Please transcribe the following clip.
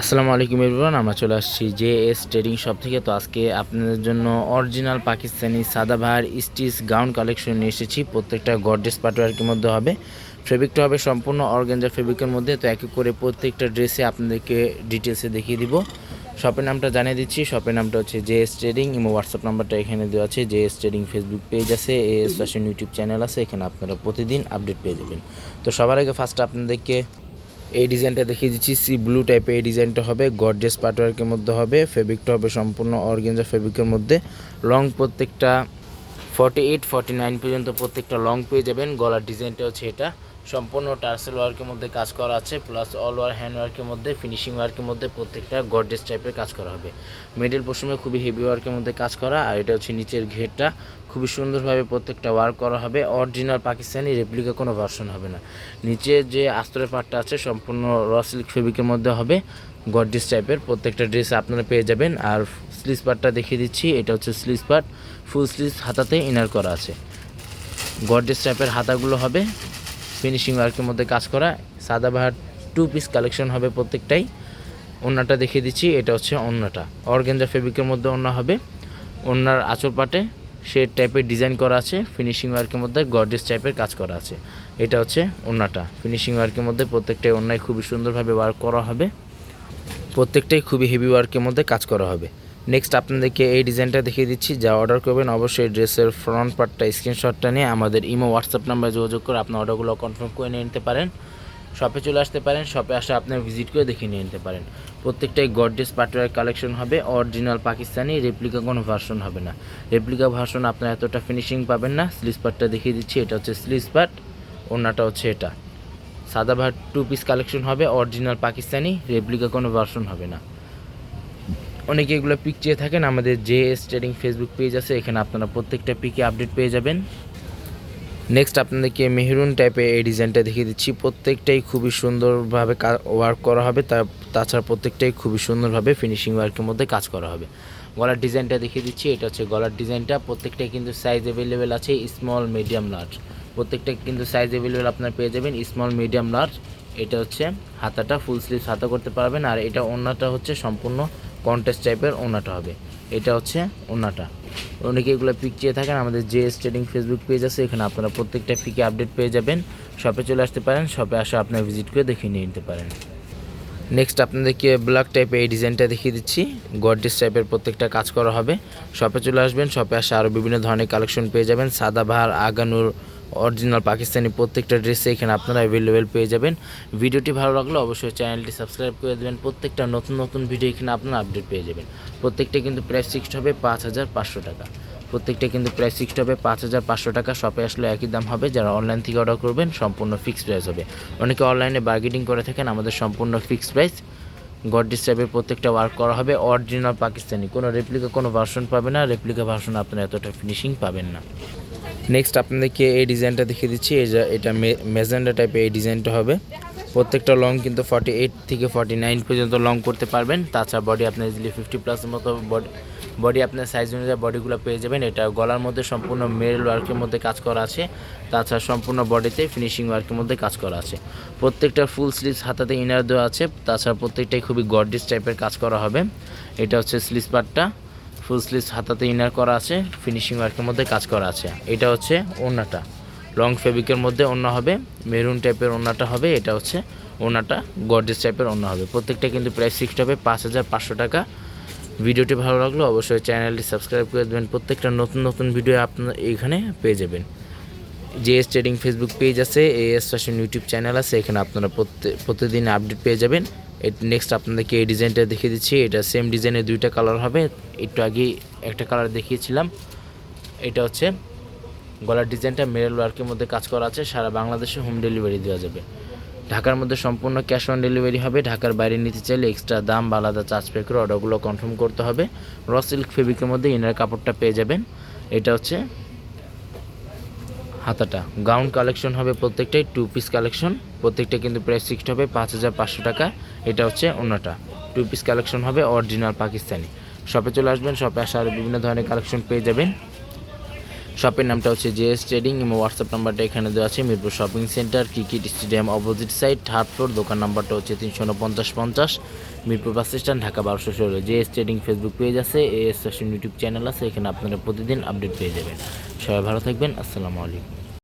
আসসালামু আলাইকুম এভরিওয়ান আমরা চলে আসছি জে এস ট্রেডিং শপ থেকে। তো আজকে আপনাদের জন্য অরিজিনাল পাকিস্তানি সাদাবাহার স্টিচ গাউন কালেকশন নিয়ে এসেছি। প্রত্যেকটা গর্ডেস পাটওয়ার্কের মধ্যে হবে। ফেব্রিকটা হবে সম্পূর্ণ অর্গেঞ্জার ফেব্রিকের মধ্যে। তো এক এক করে প্রত্যেকটা ড্রেসে আপনাদেরকে ডিটেলসে দেখিয়ে দিব। শপের নামটা জানিয়ে দিচ্ছি। শপের নামটা হচ্ছে জে এস ট্রেডিং এবং হোয়াটসঅ্যাপ নাম্বারটা এখানে দেওয়া আছে। J S trading Facebook page আছে। A S fashion YouTube channel আছে। এখানে আপনারা প্রতিদিন আপডেট পেয়ে যাবেন। তো সবার আগে ফার্স্ট আপনাদেরকে এই ডিজাইনটা দেখিয়ে দিচ্ছি। সি ব্লু টাইপের এই ডিজাইনটা হবে। গর্জেস পাটওয়ার্কের মধ্যে হবে। ফেব্রিকটা হবে সম্পূর্ণ অর্গেঞ্জা ফেব্রিকের মধ্যে। লং প্রত্যেকটা ফর্টি এইট ফর্টি নাইন পর্যন্ত প্রত্যেকটা লং পেয়ে যাবেন। গলার ডিজাইনটা হচ্ছে এটা। সম্পূর্ণ টার্সেল ওয়ার্কের মধ্যে কাজ করা আছে প্লাস অল ওয়ার হ্যান্ড ওয়ার্কের মধ্যে ফিনিশিং ওয়ার্কের মধ্যে প্রত্যেকটা গর্জেস টাইপের কাজ করা হবে। মিডল পোর্শনে খুবই হেভি ওয়ার্কের মধ্যে কাজ করা, আর এটা হচ্ছে নিচের ঘেরটা। খুবই সুন্দরভাবে প্রত্যেকটা ওয়ার্ক করা হবে অরিজিনাল পাকিস্তানি রেপ্লিকা কোনো ভার্সন হবে না। নিচে যে আস্তরের পার্টটা আছে, সম্পূর্ণ র সিল্ক ফেব্রিকের মধ্যে হবে গর্জিস টাইপের প্রত্যেকটা ড্রেস আপনারা পেয়ে যাবেন, আর স্লিজ পার্টটা দেখিয়ে দিচ্ছি, এটা হচ্ছে স্লিজ পার্ট ফুল স্লিজ হাতাতে ইনার করা আছে। গর্জিস টাইপের হাতাগুলো হবে। ফিনিশিং ওয়ার্কের মধ্যে কাজ করা, সাদাবাহার টু পিস কালেকশন হবে প্রত্যেকটাই। ওন্নাটা দেখিয়ে দিচ্ছি, এটা হচ্ছে ওন্নাটা। অর্গেঞ্জা ফেব্রিকের মধ্যে ওন্না হবে। ওন্নার আঁচল পাটে সে টাইপের ডিজাইন করা আছে ফিনিশিং ওয়ার্কের মধ্যে গর্জেস টাইপের কাজ করা আছে। এটা হচ্ছে ওন্নাটা। ফিনিশিং ওয়ার্কের মধ্যে প্রত্যেকটাই অন্যায় খুবই সুন্দরভাবে ওয়ার্ক করা হবে। প্রত্যেকটাই খুবই হেভি ওয়ার্কের মধ্যে কাজ করা হবে। নেক্সট আপনাদেরকে এই ডিজাইনটা দেখিয়ে দিচ্ছি। যা অর্ডার করবেন, অবশ্যই ড্রেসের ফ্রন্ট পার্টটা স্ক্রিনশটটা নিয়ে আমাদের ইমো হোয়াটসঅ্যাপ নাম্বারে যোগাযোগ করে আপনার অর্ডারগুলো কনফার্ম করে নিয়ে নিতে পারেন। শপে চলে আসতে পারেন শপে আসে আপনার ভিজিট করে দেখে নিয়ে নিতে পারেন। প্রত্যেকটাই গডডেস পাটওয়ার কালেকশন হবে অরিজিনাল পাকিস্তানি রেপ্লিকা কোনো ভার্সন হবে না। রেপ্লিকা ভার্সন আপনার এতটা ফিনিশিং পাবেন না। স্লিজ পার্টটা দেখিয়ে দিচ্ছি, এটা হচ্ছে স্লিজ পার্ট ওনাটা হচ্ছে এটা। সাদা ভাট টু পিস কালেকশন হবে অরিজিনাল পাকিস্তানি রেপ্লিকা কোনো ভার্সন হবে না। অনেকে এগুলো পিক চেয়ে থাকেন, আমাদের J S trading Facebook page আছে, এখানে আপনারা প্রত্যেকটা পিকে আপডেট পেয়ে যাবেন। নেক্সট আপনাদেরকে মেহরুন টাইপের এই ডিজাইনটা দেখিয়ে দিচ্ছি, প্রত্যেকটাই খুবই সুন্দরভাবে ওয়ার্ক করা হবে, তা, তাছাড়া প্রত্যেকটাই খুবই সুন্দরভাবে ফিনিশিং ওয়ার্কের মধ্যে কাজ করা হবে। গলার ডিজাইনটা দেখিয়ে দিচ্ছি, এটা হচ্ছে গলার ডিজাইনটা প্রত্যেকটাই কিন্তু সাইজ অ্যাভেলেবেল আছে স্মল মিডিয়াম লার্জ প্রত্যেকটা কিন্তু সাইজ অ্যাভেলেবেল আপনারা পেয়ে যাবেন স্মল মিডিয়াম লার্জ এটা হচ্ছে হাতাটা ফুল স্লিভ হাতা করতে পারবেন, আর এটা ওনাটা হচ্ছে সম্পূর্ণ কন্টেস্ট টাইপের ওনাটা হবে। এটা হচ্ছে ওনাটা। অনেকে এগুলো পিক চেয়ে থাকেন, আমাদের যে ট্রেডিং ফেসবুক পেজ আছে, এখানে আপনারা প্রত্যেকটা পিকে আপডেট পেয়ে যাবেন। শপে চলে আসতে পারেন শপে আসা আপনার ভিজিট করে দেখে নিয়ে নিতে পারেন। নেক্সট আপনাদেরকে ব্ল্যাক টাইপের এই ডিজাইনটা দেখিয়ে দিচ্ছি। গডডিস টাইপের প্রত্যেকটা কাজ করা হবে। শপে চলে আসবেন শপে আসে আরও বিভিন্ন ধরনের কালেকশন পেয়ে যাবেন। সাদা সাদাবাহার আগানুর অরিজিনাল পাকিস্তানি প্রত্যেকটা ড্রেসে এখানে আপনারা অ্যাভেলেবেল পেয়ে যাবেন। ভিডিওটি ভালো লাগলে অবশ্যই চ্যানেলটি সাবস্ক্রাইব করে দেবেন। প্রত্যেকটা নতুন নতুন ভিডিও এখানে আপনারা আপডেট পেয়ে যাবেন। প্রত্যেকটা কিন্তু প্রাইস ফিক্সড হবে পাঁচ হাজার পাঁচশো টাকা। প্রত্যেকটা কিন্তু প্রাইস ফিক্সড হবে পাঁচ হাজার পাঁচশো টাকা। শপে আসলে একই দাম হবে। যারা অনলাইন থেকে অর্ডার করবেন, সম্পূর্ণ ফিক্সড প্রাইস হবে। অনেকে অনলাইনে বার্গেটিং করে থাকেন, আমাদের সম্পূর্ণ ফিক্সড প্রাইস গডডিস টাইপের প্রত্যেকটা ওয়ার্ক করা হবে। অরিজিনাল পাকিস্তানি। কোনো রেপ্লিকা কোনো ভার্সন পাবে না। রেপ্লিকা ভার্সন আপনারা এতটা ফিনিশিং পাবেন না। নেক্সট আপনাদেরকে এই ডিজাইনটা দেখিয়ে দিচ্ছি। এটা মেজেন্ডা টাইপের এই ডিজাইনটা হবে। প্রত্যেকটা লং কিন্তু ফর্টি এইট থেকে ফর্টি নাইন পর্যন্ত লং করতে পারবেন। তাছাড়া বডি আপনার ইজিলি ফিফটি প্লাসের মতো বডি বডি আপনার সাইজ অনুযায়ী বডিগুলো পেয়ে যাবেন। এটা গলার মধ্যে সম্পূর্ণ মেরল ওয়ার্কের মধ্যে কাজ করা আছে। তাছাড়া সম্পূর্ণ বডিতে ফিনিশিং ওয়ার্কের মধ্যে কাজ করা আছে। প্রত্যেকটা ফুল স্লিভস হাতাতে ইনার দেওয়া আছে। তাছাড়া প্রত্যেকটাই খুবই গর্ডিস টাইপের কাজ করা হবে। এটা হচ্ছে স্লিভ পার্টটা ফুল স্লিভস হাতাতে ইনার করা আছে ফিনিশিং ওয়ার্কের মধ্যে কাজ করা আছে। এটা হচ্ছে ওনাটা লং ফেব্রিকের মধ্যে অন্য হবে মেরুন টাইপের ওনাটা হবে, এটা হচ্ছে ওনাটা গর্জেস টাইপের অন্য হবে। প্রত্যেকটা কিন্তু প্রাইস ফিক্সড হবে, পাঁচ হাজার পাঁচশো টাকা। ভিডিওটি ভালো লাগল অবশ্যই চ্যানেলটি সাবস্ক্রাইব করে দেবেন। প্রত্যেকটা নতুন নতুন ভিডিও আপনার এইখানে পেয়ে যাবেন। জেএস ট্রেডিং ফেসবুক পেজ আছে, এএস ফ্যাশন ইউটিউব চ্যানেল আছে, এখানে আপনারা প্রতিদিন আপডেট পেয়ে যাবেন। নেক্সট আপনাদেরকে এই ডিজাইনটা দেখিয়ে দিচ্ছি, এটা সেম ডিজাইনের দুইটা কালার হবে, একটু আগে একটা কালার দেখিয়েছিলাম। এটা হচ্ছে গলার ডিজাইনটা মেরেল ওয়ার্কের মধ্যে কাজ করা আছে, সারা বাংলাদেশে হোম ডেলিভারি দেওয়া যাবে। ঢাকার মধ্যে সম্পূর্ণ ক্যাশ অন ডেলিভারি হবে, ঢাকার বাইরে নিতে চাইলে এক্সট্রা দাম বা আলাদা চার্জ পে করে অর্ডারগুলো কনফার্ম করতে হবে। র সিল্ক ফেব্রিকের মধ্যে ইনার কাপড়টা পেয়ে যাবেন। এটা হচ্ছে হাতাটা। গাউন কালেকশন হবে প্রত্যেকটাই টু পিস কালেকশন প্রত্যেকটা কিন্তু প্রাইস ফিক্সড হবে পাঁচ হাজার পাঁচশো টাকা। এটা হচ্ছে অন্যটা। টু পিস কালেকশন হবে অরিজিনাল পাকিস্তানি। শপে চলে আসবেন শপে আসার বিভিন্ন ধরনের কালেকশন পেয়ে যাবেন। শপের নামটা হচ্ছে জেএস ট্রেডিং এবং হোয়াটসঅ্যাপ নাম্বারটা এখানে দেওয়া আছে, Mirpur shopping centre, cricket stadium opposite side third floor, দোকান নাম্বারটা হচ্ছে তিনশো উনপঞ্চাশ পঞ্চাশ, মিরপুর বাস স্ট্যান্ড, ঢাকা বারোশো ষোলো। জেএস ট্রেডিং ফেসবুক পেজ আছে, এএস ইউটিউব চ্যানেল আছে, এখানে আপনারা প্রতিদিন আপডেট পেয়ে যাবেন। সবাই ভালো থাকবেন, আসসালামু আলাইকুম।